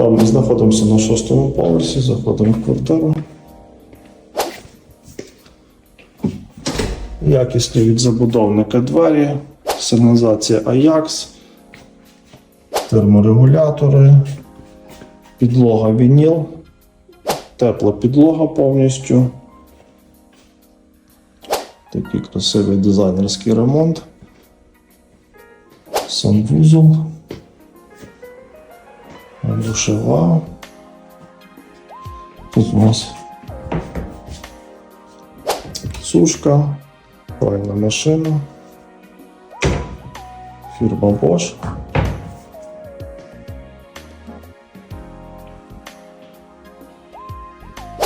Да, ми знаходимося на шостому поверсі, заходимо в квартиру. Якісні від забудовника двері, сигналізація Ajax, терморегулятори, підлога вініл, тепла підлога повністю. Такий красивий дизайнерський ремонт. Санвузол. Душева. Тут у нас сушка, пральна машина, фірма Bosch.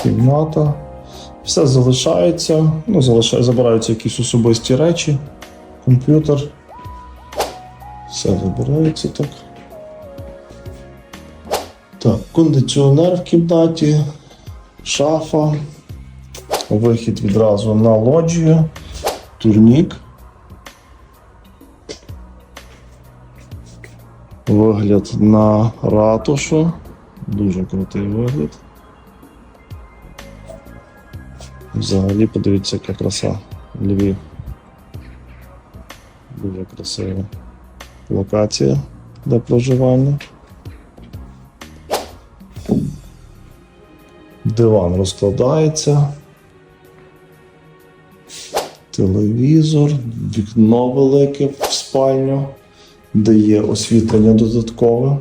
Кімната. Все залишається, ну, залишає, забираються якісь особисті речі, комп'ютер. Все забирається так. Так, кондиціонер в кімнаті, шафа, вихід відразу на лоджію, турнік. Вигляд на ратушу. Дуже крутий вигляд. Взагалі подивіться, яка краса Львів. Дуже красива локація для проживання. Диван розкладається. Телевізор, вікно велике в спальню, де є освітлення додаткове.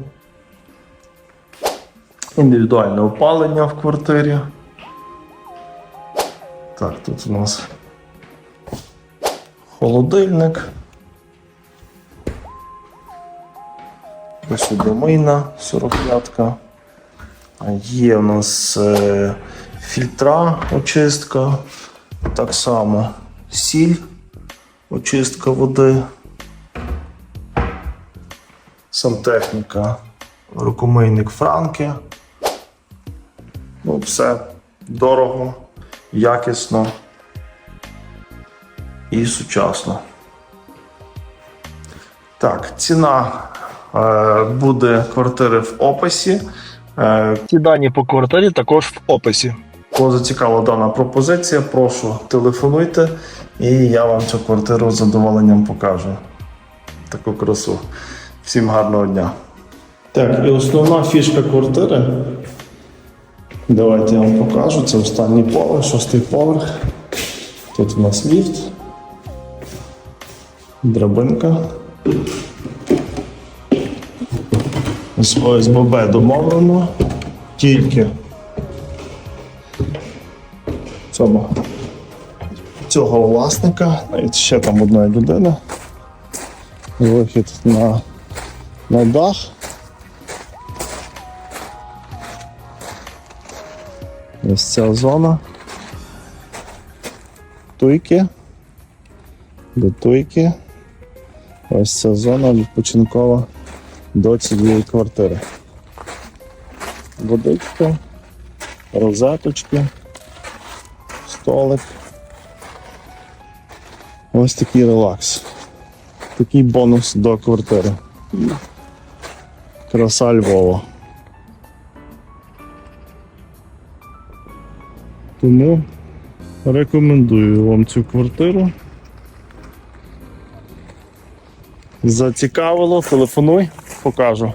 Індивідуальне опалення в квартирі. Так, тут у нас холодильник. Посудомийна 45-ка. Є у нас е, фільтра очистка, так само сіль, очистка води, сантехніка, рукомийник Франки. Ну, все дорого, якісно і сучасно. Так, ціна е, буде квартири в описі. Е, Ці дані по квартирі також в описі. Кого зацікавила дана пропозиція, прошу телефонуйте, і я вам цю квартиру з задоволенням покажу. Таку красу. Всім гарного дня. Так, і основна фішка квартири. Давайте я вам покажу. Це останній поверх, шостий поверх. Тут у нас ліфт, драбинка. З ОСББ домовлено. Тільки цього, цього власника, навіть ще там одна людина. Вихід на, на дах. Ось ця зона. Туйки. До туйки. Ось ця зона відпочинкова до цієї квартири. Водичка, розеточки столик. Ось такий релакс. Такий бонус до квартири. Краса Львова. Тому рекомендую вам цю квартиру. Зацікавило, телефонуй, pokażę.